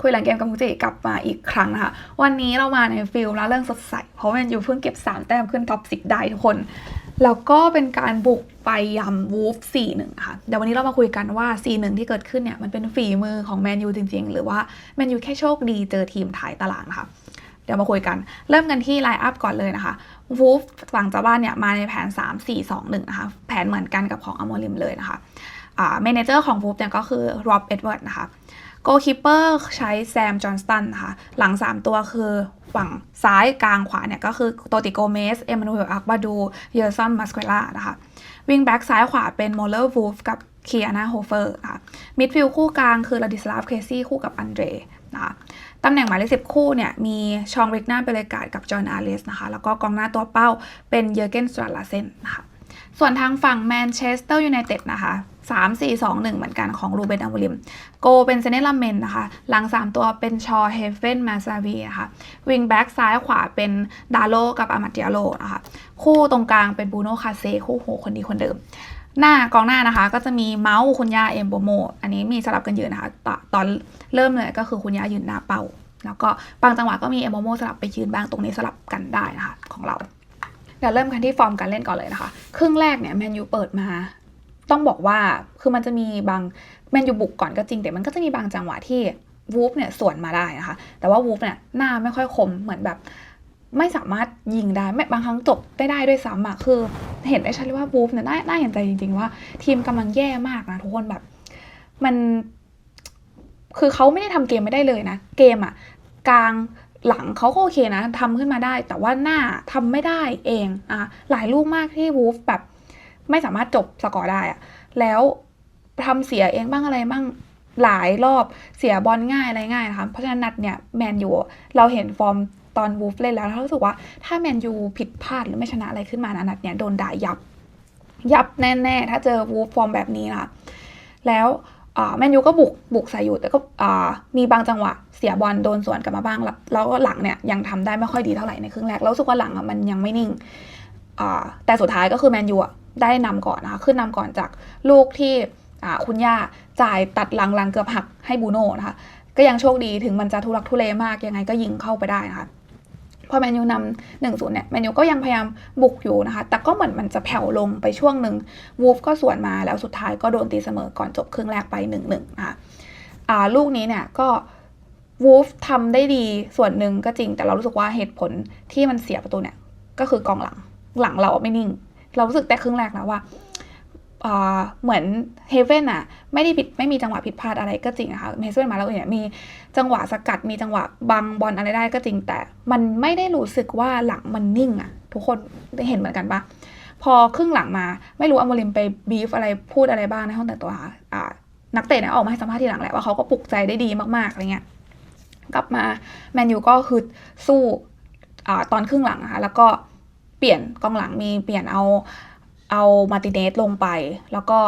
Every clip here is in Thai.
คุยหลังเกมกับมุจิกลับมาอีกครั้งนะคะ วันนี้เรามาในฟิลแล้วเรื่องสดใส เพราะแมนยูเพิ่งเก็บ 3 แต้มขึ้นท็อปสิได้ทุกคน แล้วก็เป็นการบุกไปยำวูฟ4-1ค่ะ เดี๋ยววันนี้เรามาคุยกันว่า 4-1 ที่เกิดขึ้นเนี่ย มันเป็นฝีมือของแมนยูจริง ๆ หรือว่าแมนยูแค่โชคดีเจอทีมถ่ายตารางนะคะเดี๋ยวมาคุยกัน เริ่มกันที่ไลน์อัพก่อนเลยนะคะวูฟฝั่งเจ้าบ้านเนี่ยมาในแผน 3-4-2-1นะคะ แผนเหมือนกันกับของอโมริมเลยนะคะเมเนเจอร์ของวูฟเนี่ยก็คือรอบเอ็ดเวิร์ดนะคะ โกคิปเปอร์ใช้แซมจอห์นสตันนะคะหลัง 3 ตัวคือฝั่งซ้ายกลางขวาเนี่ยก็คือโตติโกเมส เอมานูเอลอักบาดู เยอร์ซัมมาสเควล่านะคะวิงแบ็กซ้ายขวาเป็นโมเลอร์วูฟกับเคียนาโฮเฟอร์นะคะมิดฟิลด์คู่กลางคือลาดิสลาฟเคซี่คู่กับอันเดรนะคะตำแหน่งหมายเลขสิบคู่เนี่ยมีชองริกนาเบเลกาดกับจอห์นอาร์เลสนะคะแล้วก็กองหน้าตัวเป้าเป็นเยอร์เกนสตราลาเซนนะคะส่วนทางฝั่งแมนเชสเตอร์ยูไนเต็ดนะคะ 3 4 2 1 เหมือนกันของรูเบนอามูริม โกเป็นเซเนลาเมนนะคะ หลัง 3 ตัวเป็นชอเฮเฟนมาซาวีนะคะวิงแบ็กซ้ายขวาเป็นดาโลกับอามาติอาโลนะคะคู่ตรงกลางเป็นบูโนคาเซคู่หูคนดีคนเดิม หน้ากองหน้านะคะ ก็จะมีเมาส์คุณย่าเอมโบโม อันนี้มีสลับกันยืนนะคะตตอนเริ่มเลยก็คือคุณย่ายืนหน้าเป้า แล้วก็บางจังหวะก็มีเอมโบโมสลับไปยืนบ้างตรงนี้สลับกันได้นะคะของเราเดี๋ยวเริ่มกันที่ฟอร์มการเล่นก่อนเลยนะคะ ครึ่งแรกเนี่ยแมนยูเปิดมา ต้องบอกว่าคือมันจะมีบางแมนยูบุกก่อนก็จริง แต่มันก็จะมีบางจังหวะที่วูฟเนี่ยสวนมาได้นะคะ แต่ว่าวูฟเนี่ยหน้าไม่ค่อยคมเหมือนแบบ ไม่สามารถยิงได้ไม่บางครั้งจบได้ได้ด้วยซ้ำอะคือ เห็นได้ชัดเลยว่าวูฟเนี่ยน่าน่าเห็นใจจริง ๆ ว่า ทีมกำลังแย่มากนะทุกคนแบบ มัน คือเขาไม่ได้ทำเกมไม่ได้เลยนะ เกมอะกลางหลังเขาก็โอเคนะทำขึ้นมาได้ แต่ว่าหน้าทำไม่ได้เองอะหลายลูกมากที่วูฟแบบ ไม่สามารถจบสกอร์ได้อะแล้วทำเสียเองบ้างอะไรบ้างหลายรอบเสียบอลง่ายอะไรง่ายนะคะเพราะฉะนั้นนัดเนี่ยแมนยูเราเห็นฟอร์มตอนวูฟเล่นแล้วเรารู้สึกว่าถ้าแมนยูผิดพลาดหรือไม่ชนะอะไรขึ้นมานะนัดเนี่ยโดนด่ายับ ยับแน่ๆ ถ้าเจอวูฟฟอร์มแบบนี้นะคะแล้วแมนยูก็บุกบุกใส่อยู่แต่ก็มีบางจังหวะเสียบอลโดนสวนกลับมาบ้าง แล้วก็หลังเนี่ยยังทำได้ไม่ค่อยดีเท่าไหร่ในครึ่งแรกแล้วรู้สึกว่าหลังมันยังไม่นิ่งแต่สุดท้ายก็คือแมนยูอะ ได้นำก่อนนะคะขึ้นนำก่อนจากลูกที่คุณย่าจ่ายตัดหลังหลังเกือบหักให้บูโน่นะคะก็ยังโชคดีถึงมันจะทุรักทุเลมากยังไงก็ยิงเข้าไปได้นะคะพอแมนยูนำหนึ่งศูนย์เนี่ยแมนยูก็ยังพยายามบุกอยู่นะคะ แต่ก็เหมือนมันจะแผ่วลงไปช่วงหนึ่งวูฟก็สวนมาแล้วสุดท้ายก็โดนตีเสมอก่อนจบครึ่งแรกไปหนึ่งหนึ่งนะคะลูกนี้เนี่ยก็วูฟทำได้ดีส่วนหนึ่งก็จริง แต่เรารู้สึกว่าเหตุผลที่มันเสียประตูเนี่ย ก็คือกองหลังหลังเราไม่นิ่ง เรารู้สึกแต่ครึ่งแรกแล้วว่าเหมือนเฮเว่นอะไม่ได้ผิดไม่มีจังหวะผิดพลาดอะไรก็จริงนะคะเฮเว่นมาแล้วเนี่ยมีจังหวะสกัดมีจังหวะบังบอลอะไรได้ก็จริงแต่ มันไม่ได้รู้สึกว่าหลังมันนิ่งอะทุกคนได้เห็นเหมือนกันปะพอครึ่งหลังมาไม่รู้อโมริมไปบีฟอะไรพูดอะไรบ้างในห้องแต่งตัวอ่านักเตะเนี่ยออกมาให้สัมภาษณ์ทีหลังแหละว่าเขาก็ปลุกใจได้ดีมากๆอะไรเงี้ยกลับมาแมนยูก็คือสู้อตอนครึ่งหลังนะคะแล้วก็ เปลี่ยนกองหลังมีเปลี่ยนเอาเอามาติเนสลงไป แล้วก็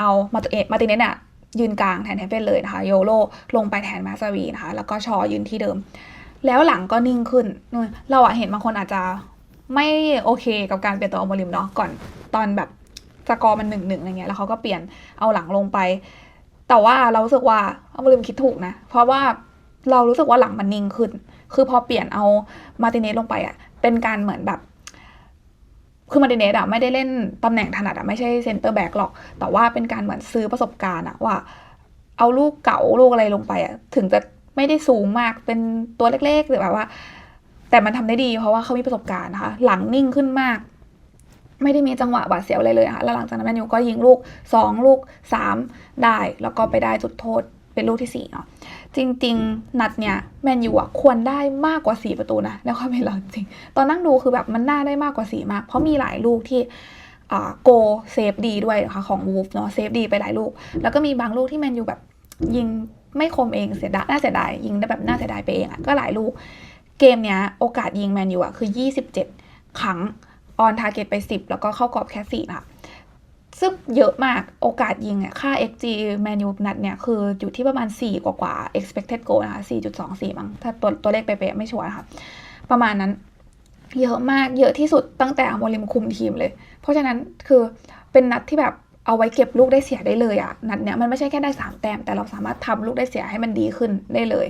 เอามาติเนสมาติเนสเนี่ยยืนกลางแทนเทเฟนเลยนะคะโยโรลงไปแทนมาซาวีนะคะแล้วก็ชอยืนที่เดิม แล้วหลังก็นิ่งขึ้นเราอะเห็นบางคนอาจจะไม่โอเคกับการเปลี่ยนตัวอมริมเนาะก่อนตอนแบบสกอร์มันหนึ่งหนึ่งอะไรเงี้ยแล้วเขาก็เปลี่ยนเอาหลังลงไป แต่ว่าเราสึกว่าอมริมคิดถูกนะ เพราะว่าเรารู้สึกว่าหลังมันนิ่งขึ้น คือพอเปลี่ยนเอามาติเนสลงไปอะเป็นการเหมือนแบบ คือมาดิเนสอะไม่ได้เล่นตำแหน่งถนัดอะไม่ใช่เซนเตอร์แบ็กหรอก แต่ว่าเป็นการเหมือนซื้อประสบการณ์อะว่า เอาลูกเก่าลูกอะไรลงไปอะถึงจะไม่ได้สูงมากเป็นตัวเล็กๆหรือแบบว่า แต่มันทำได้ดีเพราะว่าเขามีประสบการณ์นะคะ หลังนิ่งขึ้นมาก ไม่ได้มีจังหวะบาดเสียวอะไรเลยค่ะแล้วหลังจากนั้นแมนยูก็ยิงลูก 2 ลูก 3 ได้ แล้วก็ไปได้จุดโทษเป็นลูกที่4เนาะ จริง ๆ นัดเนี่ยแมนยูอะควรได้มากกว่า 4 ประตูนะในความเป็นเราจริง ตอนนั่งดูคือแบบมันน่าได้มากกว่า 4 มาก เพราะมีหลายลูกที่โกเซฟดีด้วยนะคะของวูฟเนาะเซฟดีไปหลายลูก แล้วก็มีบางลูกที่แมนยูแบบยิงไม่คมเองเสียดายน่าเสียดายยิงได้แบบน่าเสียดายไปเองอะก็หลายลูก เกมเนี้ยโอกาสยิงแมนยูอะคือ 27 ครั้งออนทาร์เก็ตไป 10 แล้วก็เข้ากรอบแค่4นะคะ ซึ่งเยอะมากโอกาสยิงเนี่ยค่า xg แมนยูนัดเนี่ย คืออยู่ที่ประมาณ 4 กว่ากว่า expected goal นะคะ 4.24 มั้งถ้าตัวตัวเลขเป๊ะๆไม่ชัวร์นะคะประมาณนั้นเยอะมากเยอะที่สุดตั้งแต่อโมริมคุมทีมเลย เพราะฉะนั้นคือเป็นนัดที่แบบเอาไว้เก็บลูกได้เสียได้เลยอะนัดเนี้ยมันไม่ใช่แค่ได้สามแต้ม แต่เราสามารถทำลูกได้เสียให้มันดีขึ้นได้เลย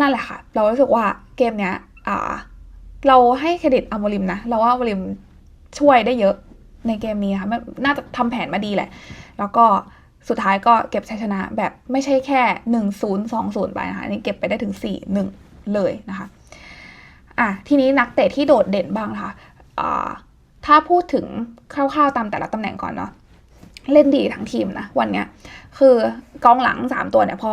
นั่นแหละค่ะ เรารู้สึกว่าเกมเนี้ยอ่า เราให้เครดิตอโมริมนะ เราว่าอโมริมช่วยได้เยอะ ในเกมนี้ค่ะมันน่าจะทำแผนมาดีแหละ แล้วก็สุดท้ายก็เก็บชัยชนะแบบไม่ใช่แค่หนึ่งศูนย์สองศูนย์ไปนะคะนี่เก็บไปได้ถึงสี่หนึ่งเลยนะคะอะทีนี้นักเตะที่โดดเด่นบ้างนะคะอ่าถ้าพูดถึงคร่าวๆตามแต่ละตำแหน่งก่อนเนาะเล่นดีทั้งทีมนะวันเนี้ยคือกองหลัง 3 ตัวเนี่ยพอ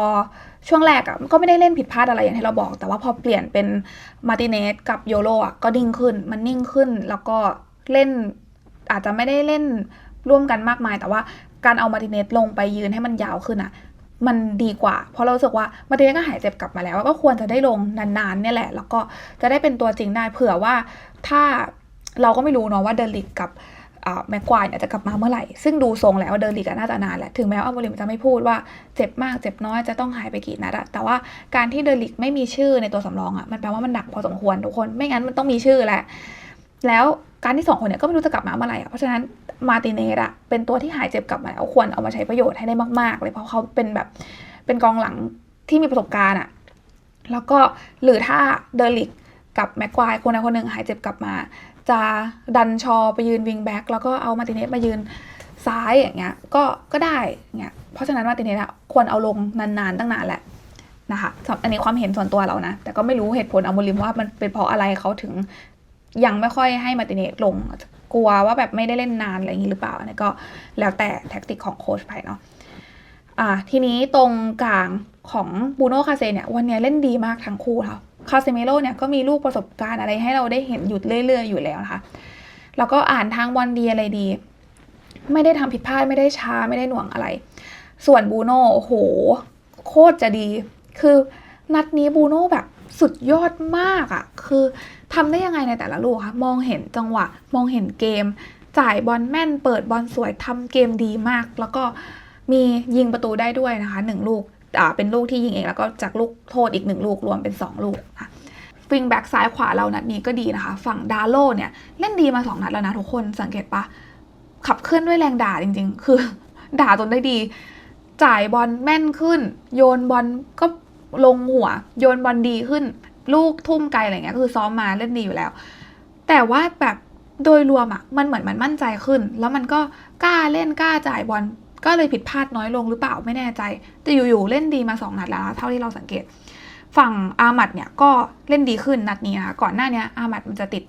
ช่วงแรกอะ่ะก็ไม่ได้เล่นผิดพลาดอะไรอย่างที่เราบอก แต่ว่าพอเปลี่ยนเป็นมาติเนสกับโยโรอะก็นิ่งขึ้นมันนิ่งขึ้นแล้วก็เล่น อาจจะไม่ได้เล่นร่วมกันมากมาย แต่ว่าการเอามาติเนสลงไปยืนให้มันยาวขึ้นอะมันดีกว่า เพราะเราสึกว่ามาติเนสก็หายเจ็บกลับมาแล้ว ก็ควรจะได้ลงนานๆเนี่ยแหละ แล้วก็จะได้เป็นตัวจริงได้เผื่อว่าถ้าเราก็ไม่รู้เนาะว่าเดลิกกับแม็กควายเนี่ยจะกลับมาเมื่อไหร่ ซึ่งดูทรงแล้วเดินลีกน่าจะนานแหละ ถึงแม้ว่าอัลโมริมจะไม่พูดว่าเจ็บมากเจ็บน้อยจะต้องหายไปกี่นัดอะแต่ว่าการที่เดลีกไม่มีชื่อในตัวสำรองอะมันแปลว่ามันหนักพอสมควรทุกคน ไม่งั้นมันต้องมีชื่อแหละ แล้วการที่สองคนเนี่ยก็ไม่รู้จะกลับมาเมื่อไหร่เพราะฉะนั้นมาติเนสอะเป็นตัวที่หายเจ็บกลับมาแล้วควรเอามาใช้ประโยชน์ให้ได้มาก ๆ เลยเพราะเขาเป็นแบบเป็นกองหลังที่มีประสบการณ์อะแล้วก็หรือถ้าเดลิกกับแม็กควายคนใดคนหนึ่งหายเจ็บกลับมา จะดันชอไปยืนวิงแบ็กแล้วก็เอามาติเนสมายืนซ้ายอย่างเงี้ยก็ก็ได้เงี้ยเพราะฉะนั้นมาติเนสอะควรเอาลงนานๆตั้งนานแหละนะคะอันนี้ความเห็นส่วนตัวเรานะ แต่ก็ไม่รู้เหตุผลอัลโมริมว่ามันเป็นเพราะอะไรเขาถึง ยังไม่ค่อยให้มาติเนสลง กลัวว่าแบบไม่ได้เล่นนานอะไรอย่างนี้หรือเปล่าอันนี้ก็แล้วแต่แท็กติกของโค้ชไปเนาะอ่าทีนี้ตรงกลางของบูโน่คาเซเนี่ยวันนี้เล่นดีมากทั้งคู่ค่ะคาเซเมโลเนี่ยก็มีลูกประสบการณ์อะไรให้เราได้เห็นหยุดเรื่อย ๆ อยู่แล้วนะคะแล้วก็อ่านทางวันดีอะไรดี ไม่ได้ทำผิดพลาดไม่ได้ช้าไม่ได้หน่วงอะไร ส่วนบูโน่โอ้โห โคตรจะดี คือนัดนี้บูโน่แบบ สุดยอดมากอะ่ะ คือทำได้ยังไงในแต่ละลูกคะมองเห็นจังหวะ มองเห็นเกม จ่ายบอลแม่น เปิดบอลสวยทำเกมดีมาก แล้วก็มียิงประตูได้ด้วยนะคะหนึ่งลูกอ่าเป็นลูกที่ยิงเองแล้วก็จากลูกโทษอีกหนึ่งลูกรวมเป็นสองลูกค่ะฟิงแบ็กซ้ายขวาเรานัดนี้ก็ดีนะคะ ฝั่งดาโลเนี่ย เล่นดีมาสองนัดแล้วนะทุกคนสังเกตปะขับเคลื่อนด้วยแรงด่าจริง ๆ คือ ด่าจนได้ดี จ่ายบอลแม่นขึ้น โยนบอลก็ ลงหัวโยนบอลดีขึ้น ลูกทุ่มไกลอะไรเงี้ยคือซ้อมมาเล่นดีอยู่แล้ว แต่ว่าแบบโดยรวมอะ่ะมันเหมือนมันมั่นใจขึ้น แล้วมันก็กล้าเล่นกล้าจ่ายบอลก็เลยผิดพลาดน้อยลงหรือเปล่าไม่แน่ใจ แต่อยู่ๆเล่นดีมาสองนัดแล้ว เท่าที่เราสังเกต ฝั่งอามัดเนี่ยก็เล่นดีขึ้นนัดนี้นะคะก่อนหน้านี้อามัดมันจะติด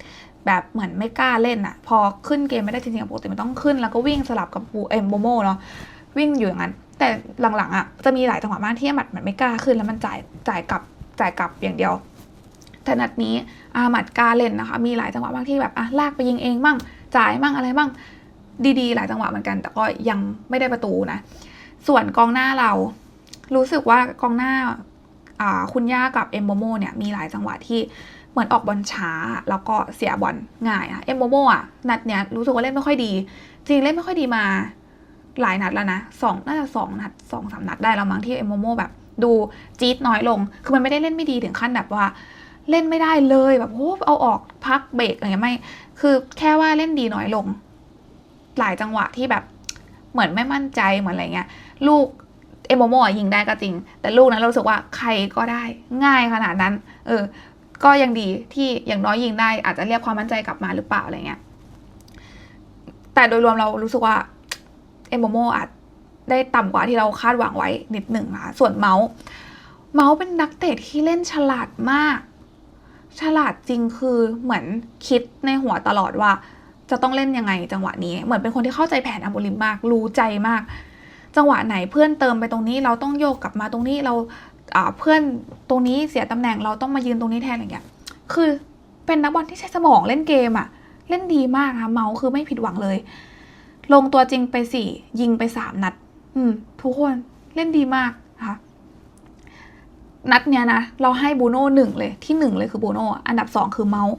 แบบเหมือนไม่กล้าเล่นอะพอขึ้นเกมไม่ได้จริงๆปกติมันต้องขึ้น แล้วก็วิ่งสลับกับบูเอ็มโบโมเนาะวิ่งอยู่อย่างนั้น แต่หลังๆอะจะมีหลายจังหวะมากที่อามัดมันไม่กล้าขึ้นแล้วมันจ่ายจ่ายกลับจ่ายกลับอย่างเดียวแต่นัดนี้อามัดกล้าเล่นนะคะ มีหลายจังหวะมากที่แบบอะลากไปยิงเองมั่งจ่ายมั่งอะไรมั่งดีๆ หลายจังหวะเหมือนกัน แต่ก็ยังไม่ได้ประตูนะ ส่วนกองหน้าเรา รู้สึกว่ากองหน้าคุณย่ากับเอมโมโมเนี่ยมีหลายจังหวะที่เหมือนออกบอลช้า แล้วก็เสียบอลง่ายอะเอมโมโมอะนัดเนี้ยรู้สึกว่าเล่นไม่ค่อยดี จริงเล่นไม่ค่อยดีมา หลายนัดแล้วนะสองน่าจะสองนัดสองสามนัดได้แล้วมั้งที่เอมโมโมแบบดูจี๊ดน้อยลง คือมันไม่ได้เล่นไม่ดีถึงขั้นแบบว่า เล่นไม่ได้เลยแบบโอ้เอาออกพักเบรกอะไรเงี้ยไม่ คือแค่ว่าเล่นดีน้อยลง หลายจังหวะที่แบบเหมือนไม่มั่นใจเหมือนอะไรเงี้ย ลูกเอโมโมยิงได้ก็จริง แต่ลูกนั้นเราสึกว่าใครก็ได้ง่ายขนาดนั้น เออ ก็ยังดีที่อย่างน้อยยิงได้อาจจะเรียกความมั่นใจกลับมาหรือเปล่าอะไรเงี้ย แต่โดยรวมเรารู้สึกว่า เอโมโมอาจได้ต่ำกว่าที่เราคาดหวังไว้นิดหนึ่งนะคะส่วนเมาส์เมาส์เป็นนักเตะที่เล่นฉลาดมาก ฉลาดจริงคือเหมือนคิดในหัวตลอดว่า จะต้องเล่นยังไงจังหวะนี้ เหมือนเป็นคนที่เข้าใจแผนอัมโบลิมมาก รู้ใจมาก จังหวะไหนเพื่อนเติมไปตรงนี้ เราต้องโยกกลับมาตรงนี้เราเพื่อนตรงนี้เสียตำแหน่งเราต้องมายืนตรงนี้แทนอะไรเงี้ย คือเป็นนักบอลที่ใช้สมองเล่นเกมอะเล่นดีมากค่ะเมาส์คือไม่ผิดหวังเลย ลงตัวจริงไปสี่ยิงไปสามนัด อืม ทุกคนเล่นดีมากนะคะนัดเนี้ยนะ เราให้บูโน่หนึ่งเลยที่หนึ่งเลยคือบูโน่อันดับสองคือเมาส์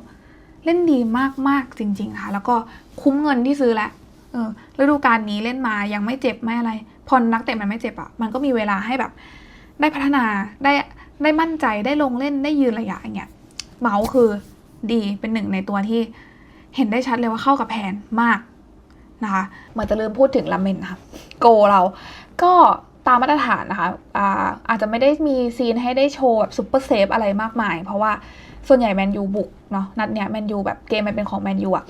เล่นดีมากๆจริง ๆ ค่ะ แล้วก็คุ้มเงินที่ซื้อแล้วเออฤดูกาลนี้เล่นมายังไม่เจ็บไม่อะไร พอนักเตะมันไม่เจ็บอะ่ะ มันก็มีเวลาให้แบบ ได้พัฒนาได้ได้มั่นใจได้ลงเล่นได้ยืนระยะอย่างเงี้ยเมาส์คือดีเป็นหนึ่งในตัวที่เห็นได้ชัดเลยว่าเข้ากับแผนมาก นะคะเหมือนจะลืมพูดถึงลาเมนนะคะโกเราก็ตามมาตรฐานนะคะอาอาจจะไม่ได้มีซีนให้ได้โชว์แบบซุปเปอร์เซฟอะไรมากมาย เพราะว่าส่วนใหญ่แมนยูบุกเนาะนัดเนี้ยแมนยูแบบเกมมันเป็นของแมนยูอะ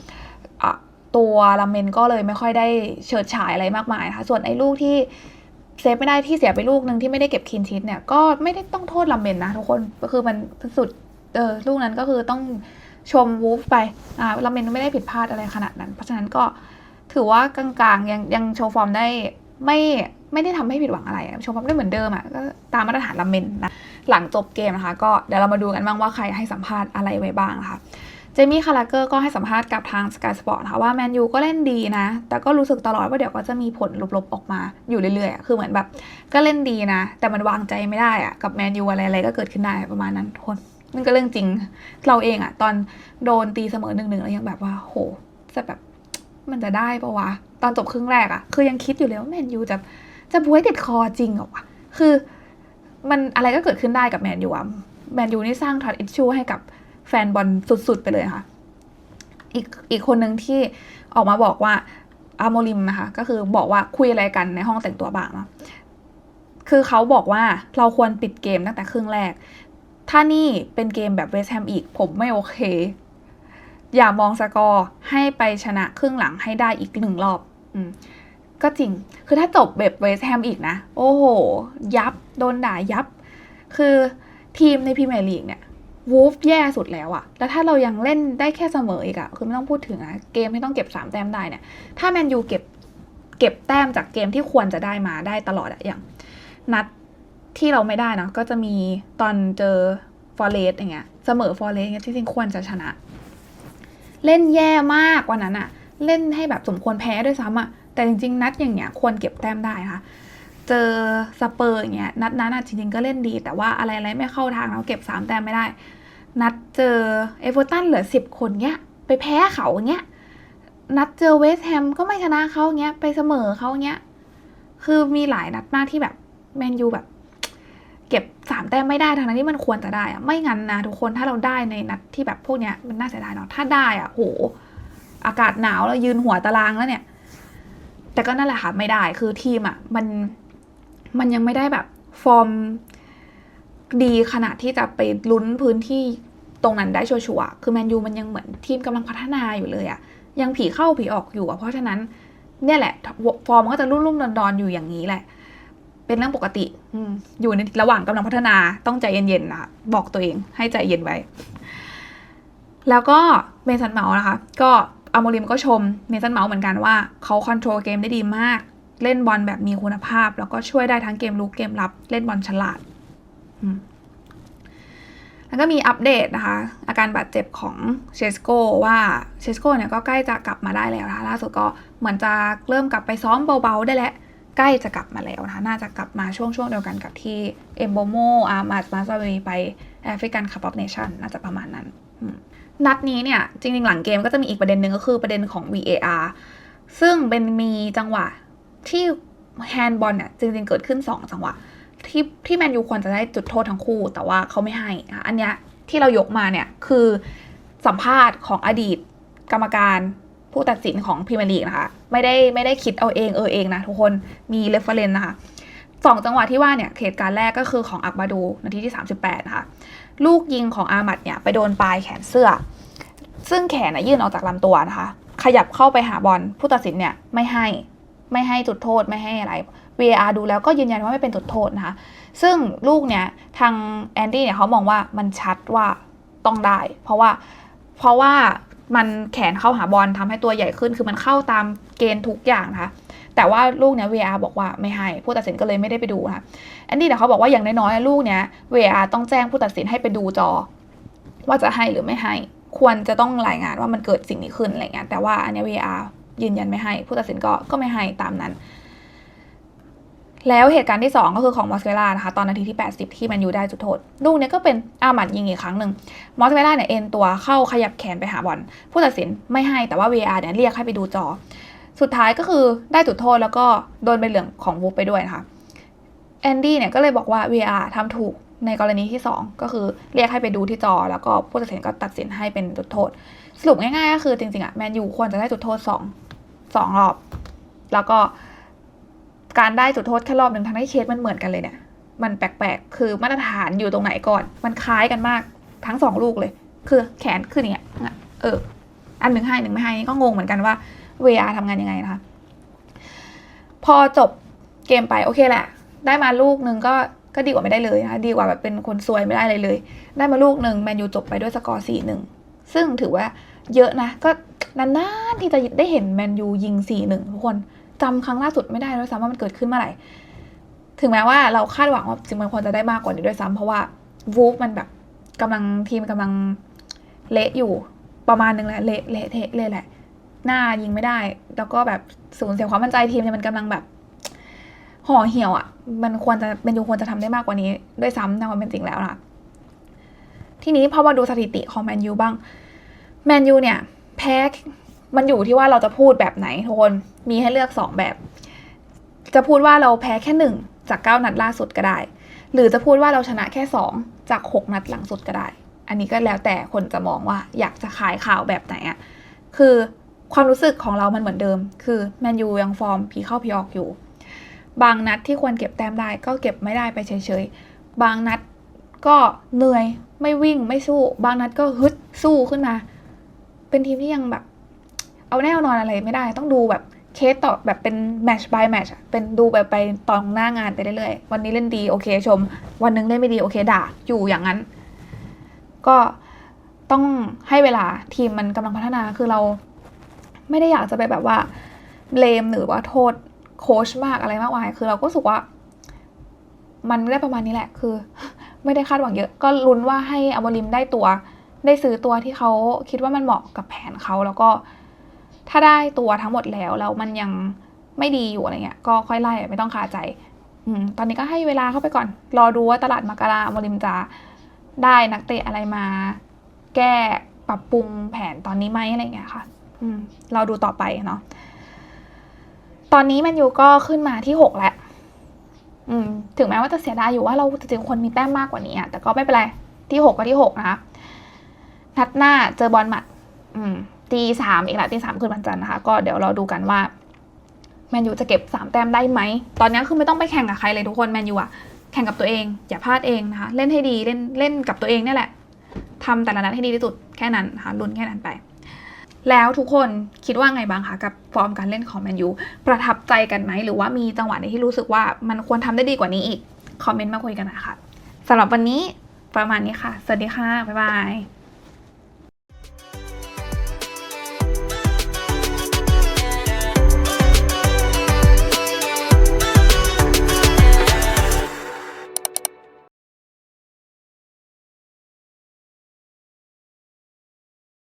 อะตัวลาเมนก็เลยไม่ค่อยได้เฉิดฉายอะไรมากมายนะคะส่วนไอ้ลูกที่เซฟไม่ได้ที่เสียไปลูกหนึ่งที่ไม่ได้เก็บคินชิตเนี่ยก็ไม่ได้ต้องโทษลาเมนนะทุกคนคือมันสุดเออลูกนั้นก็คือต้องชมวูฟไปอ่าลาเมนไม่ได้ผิดพลาดอะไรขนาดนั้น เพราะฉะนั้นก็ ถือว่ากลางๆยังยังโชว์ฟอร์มได้ไม่ไม่ได้ทำให้ผิดหวังอะไรโชว์ฟอร์มได้เหมือนเดิมอะก็ตามมาตรฐานลาเมนนะหลังจบเกมนะคะ ก็เดี๋ยวเรามาดูกันบ้างว่าใครให้สัมภาษณ์อะไรไว้บ้างนะคะเจมี่คาราเกอร์ก็ให้สัมภาษณ์กับทาง Sky Sport นะคะว่าแมนยูก็เล่นดีนะ แต่ก็รู้สึกตลอดว่าเดี๋ยวก็จะมีผลลบๆออกมาอยู่เรื่อยๆอคือเหมือนแบบก็เล่นดีนะ แต่มันวางใจไม่ได้อะกับแมนยูอะไรๆก็เกิดขึ้นได้ประมาณนั้นทุกคนนั่นก็เรื่องจริงเราเองอะตอนโดนตีเสมอหนึ่งหนึ่งแล้วยังแบบว่าโหจะแบบ มันจะได้ปะวะ ตอนจบครึ่งแรกอะคือยังคิดอยู่เลยว่าแมนยูจะจะบวยติดคอจริงเหรอวะคือมันอะไรก็เกิดขึ้นได้กับแมนยูอะแมนยูนี่สร้างทรัสอิชชูให้กับแฟนบอลสุดๆ ไปเลยค่ะ อีกอีกคนหนึ่งที่ออกมาบอกว่าอาโมริมนะคะ ก็คือบอกว่าคุยอะไรกันในห้องแต่งตัวบ้างเนาะคือเขาบอกว่าเราควรปิดเกมตั้งแต่ครึ่งแรก ถ้านี่เป็นเกมแบบเวสแฮมอีก ผมไม่โอเค อย่ามองสกอร์ให้ไปชนะครึ่งหลังให้ได้อีกหนึ่งรอบอก็จริง คือถ้าจบแบบเวสแฮมอีกนะ โอ้โห ยับ โดนด่ายับ คือทีมในพรีเมียร์ลีกเนี่ยวูฟแย่สุดแล้วอะแล้วถ้าเรายังเล่นได้แค่เสมออีกอะคือไม่ต้องพูดถึงนะ เกมที่ต้องเก็บ 3 แต้มได้เนี่ย ถ้าแมนยูเก็บเก็บแต้มจากเกมที่ควรจะได้มาได้ตลอดอะอย่าง นัดที่เราไม่ได้นะก็จะมีตอนเจอฟอร์เรสอย่างเงี้ย เสมอฟอร์เรสเงี้ยที่จริงควรจะชนะ เล่นแย่มากวันนั้นอะเล่นให้แบบสมควรแพ้ด้วยซ้ำอะแต่จริง ๆ นัดอย่างเงี้ยควรเก็บแต้มได้นะคะเจอสเปอร์อย่างเงี้ยนัดนั้นอะจริงๆก็เล่นดี แต่ว่าอะไรอะไรไม่เข้าทางแล้วเก็บสามแต้มไม่ได้ นัดเจอเอเวอร์ตันเหลือสิบคนเงี้ยไปแพ้เขาเงี้ยนัดเจอเวสต์แฮมก็ไม่ชนะเขาเงี้ยไปเสมอเขาเงี้ยคือมีหลายนัดมากที่แบบแมนยูแบบ เก็บสามแต้มไม่ได้ทางนั้นที่มันควรจะได้อะไม่งั้นนะทุกคนถ้าเราได้ในนัดที่แบบพวกเนี้ยมันน่าเสียดายเนาะถ้าได้อะโหอากาศหนาวแล้วยืนหัวตารางแล้วเนี่ย แต่ก็นั่นแหละค่ะไม่ได้คือทีมอะมันมันยังไม่ได้แบบฟอร์มดีขนาดที่จะไปลุ้นพื้นที่ตรงนั้นได้ชัวร์ๆคือแมนยูมันยังเหมือนทีมกำลังพัฒนาอยู่เลยอะยังผีเข้าผีออกอยู่อะเพราะฉะนั้นเนี่ยแหละฟอร์มมันก็จะรุ่มๆดอนๆอยู่อย่างนี้แหละ เป็นเรื่องปกติอืมอยู่ในระหว่างกำลังพัฒนาต้องใจเย็นๆนะคะบอกตัวเองให้ใจเย็นไว้ แล้วก็เมสันเมาส์นะคะ ก็อาโมริมก็ชมเมสันเมาส์เหมือนกันว่าเขาคอนโทรลเกมได้ดีมาก เล่นบอลแบบมีคุณภาพ แล้วก็ช่วยได้ทั้งเกมลุกเกมรับ เล่นบอลฉลาดอืมแล้วก็มีอัปเดตนะคะ อาการบาดเจ็บของเชสโกว่าเชสโกเนี่ยก็ใกล้จะกลับมาได้แล้วนะคะล่าสุดก็เหมือนจะเริ่มกลับไปซ้อมเบาๆได้แล้ว ใกล้จะกลับมาแล้วนะน่าจะกลับมาช่วงช่วงเดียวกันกับที่เอมโบโมอาร์มาสมาซาเวีไปแอฟริกันคัพออฟเนชั่นน่าจะประมาณนั้น นัดนี้เนี่ย จริง ๆ หลังเกมก็จะมีอีกประเด็นหนึ่งก็คือประเด็นของ VAR ซึ่งเป็นมีจังหวะที่แฮนด์บอลเนี่ยจริง ๆ เกิดขึ้น 2 จังหวะ ที่ที่แมนยูควรจะได้จุดโทษทั้งคู่ แต่ว่าเขาไม่ให้อันเนี้ยที่เรายกมาเนี่ยคือสัมภาษณ์ของอดีตกรรมการ ผู้ตัดสินของพรีเมียร์ลีกนะคะ ไม่ได้ไม่ได้คิดเอาเองเออเองนะทุกคนมีเรฟเฟรนซ์นะคะสองจังหวะที่ว่าเนี่ยเหตุการณ์แรกก็คือของอักบาดูนาทีที่ 38 นะคะ ลูกยิงของอามัดเนี่ยไปโดนปลายแขนเสื้อ ซึ่งแขนน่ะยื่นออกจากลำตัวนะคะ ขยับเข้าไปหาบอลผู้ตัดสินเนี่ยไม่ให้ไม่ให้จุดโทษไม่ให้อะไร VAR ดูแล้วก็ยืนยันว่าไม่เป็นจุดโทษนะคะ ซึ่งลูกเนี่ยทางแอนดี้เนี่ยเขามองว่ามันชัดว่าต้องได้ เพราะว่าเพราะว่า มันแขนเข้าหาบอลทำให้ตัวใหญ่ขึ้น คือมันเข้าตามเกณฑ์ทุกอย่างนะคะแต่ว่าลูกเนี้ย VR บอกว่าไม่ให้ผู้ตัดสินก็เลยไม่ได้ไปดูค่ะแอนดี้เนี่ยเขาบอกว่าอย่างน้อยๆลูกเนี้ย VR ต้องแจ้งผู้ตัดสินให้ไปดูจอ ว่าจะให้หรือไม่ให้ ควรจะต้องรายงานว่ามันเกิดสิ่งนี้ขึ้นอะไรเงี้ยแต่ว่าอันนี้ VR ยืนยันไม่ให้ ผู้ตัดสินก็ก็ไม่ให้ตามนั้น แล้วเหตุการณ์ที่ 2 ก็คือของมอสเวล่านะคะตอนนาทีที่ 80 ที่แมันยูได้จุดโทษ ลูกนี้ก็เป็นอาหมัดยิงอีกครั้งหนึ่งมอสเวล่าเนี่ยเอ็นตัวเข้าขยับแขนไปหาบอลผู้ตัดสินไม่ให้แต่ว่า VR เนี่ยเรียกให้ไปดูจอ สุดท้ายก็คือได้จุดโทษแล้วก็โดนใบเหลืองของวูฟไปด้วยนะคะแอนดี้เนี่ยก็เลยบอกว่า VR ทำถูกในกรณีที่ 2 ก็คือเรียกให้ไปดูที่จอ แล้วก็ผู้ตัดสินก็ตัดสินให้เป็นจุดโทษ สรุปง่ายๆก็คือจริงๆอะแมนยูควรจะได้จุดโทษ2สองรอบ แล้วก็ การได้จุดโทษแค่รอบหนึ่งทั้งที่เคสมันเหมือนกันเลยเนี่ย มันแปลกๆ คือมาตรฐานอยู่ตรงไหนก่อน มันคล้ายกันมากทั้งสองลูกเลย คือแขนขึ้นอย่างเงี้ย เออ อันหนึ่งให้หนึ่งไม่ให้นี่ก็งงเหมือนกันว่า VR ทำงานยังไงนะคะ พอจบเกมไปโอเคแหละ ได้มาลูกหนึ่งก็ก็ดีกว่าไม่ได้เลยนะคะดีกว่าแบบเป็นคนซวยไม่ได้เลยเลย ได้มาลูกหนึ่งแมนยูจบไปด้วยสกอร์สี่หนึ่งซึ่งถือว่าเยอะนะ ก็นานๆที่จะได้เห็นแมนยูยิงสี่หนึ่งทุกคน จำครั้งล่าสุดไม่ได้ด้วยซ้ำว่ามันเกิดขึ้นเมื่อไหร่ ถึงแม้ว่าเราคาดหวังว่าจริงมันควรจะได้มากกว่านี้ด้วยซ้ำเพราะว่าวูฟมันแบบกำลังทีมกำลังเละอยู่ประมาณนึงแหละเละเละเทะเลยแหละ หน้ายิงไม่ได้ แล้วก็แบบสูญเสียความมั่นใจทีมเนี่ยมันกำลังแบบห่อเหี่ยวอะ่ะ มันควรจะเป็นยูควรจะทำได้มากกว่านี้ ด้วยซ้ำในความเป็นจริงแล้วนะทีนี้พอมาดูสถิติของแมนยูบ้าง แมนยูเนี่ย แพ้ มันอยู่ที่ว่าเราจะพูดแบบไหนทุกคนมีให้เลือกสองแบบ จะพูดว่าเราแพ้แค่หนึ่งจากเก้านัดล่าสุดก็ได้ หรือจะพูดว่าเราชนะแค่สองจากหกนัดหลังสุดก็ได้ อันนี้ก็แล้วแต่คนจะมองว่าอยากจะขายข่าวแบบไหนอะคือความรู้สึกของเรามันเหมือนเดิม คือแมนยูยังฟอร์มผีเข้าผีออกอยู่ บางนัดที่ควรเก็บแต้มได้ก็เก็บไม่ได้ไปเฉยๆ บางนัดก็เหนื่อยไม่วิ่งไม่สู้ บางนัดก็ฮึดสู้ขึ้นมา เป็นทีมที่ยังแบบ เอาแน่นอนอะไรไม่ได้ต้องดูแบบเคสต่อแบบเป็นแมช by แมชเป็นดูแบบไปตอนหน้างานไปเรื่อยๆ วันนี้เล่นดีโอเคชม วันหนึงเล่นไม่ดีโอเคด่าอยู่อย่างนั้น ก็ต้องให้เวลาทีมมันกำลังพัฒนาคือเรา ไม่ได้อยากจะไปแบบว่าเลมหรือว่าโทษโค้ชมากอะไรมากมาย คือเราก็รู้สึกว่า มันได้ประมาณนี้แหละ คือ ไม่ได้คาดหวังเยอะ ก็ลุ้นว่าให้อมริมได้ตัว ได้ซื้อตัวที่เขาคิดว่ามันเหมาะกับแผนเขาแล้วก็ ถ้าได้ตัวทั้งหมดแล้วแล้วมันยังไม่ดีอยู่อะไรเงี้ยก็ค่อยไล่ไม่ต้องคาใจอตอนนี้ก็ให้เวลาเข้าไปก่อน รอดูว่าตลาดมกราอมริมจะได้นักเตะอะไรมา แก้ปรับปรุงแผนตอนนี้ไหมอะไรเงี้ยค่ะ อืม เราดูต่อไปเนาะตอนนี้แมนอยู่ก็ขึ้นมาที่หกแล้วอืม ถึงแม้ว่าจะเสียดายอยู่ว่าเราจริงๆควรมีแต้มมากกว่านี้อะแต่ก็ไม่เป็นไรที่หกก็ที่หกนะคะนัดหน้าเจอบอลหมัด อืม ตีสามอีกละตีสามคืนวันจันทร์นะคะ ก็เดี๋ยวเราดูกันว่าแมนยูจะเก็บสามแต้มได้ไหม ตอนนี้คือไม่ต้องไปแข่งกับใครเลยทุกคนแมนยูอะแข่งกับตัวเอง อย่าพลาดเองนะคะ เล่นให้ดีเล่นเล่นกับตัวเองเนี่ยแหละทำแต่ละนัดให้ดีที่สุดแค่นั้นนะคะลุ้นแค่นั้นไป แล้วทุกคนคิดว่าไงบ้างคะกับฟอร์มการเล่นของแมนยูประทับใจกันไหม หรือว่ามีจังหวะไหนที่รู้สึกว่ามันควรทำได้ดีกว่านี้อีก คอมเมนต์มาคุยกันนะคะสำหรับวันนี้ประมาณนี้ค่ะ สวัสดีค่ะบ๊ายบาย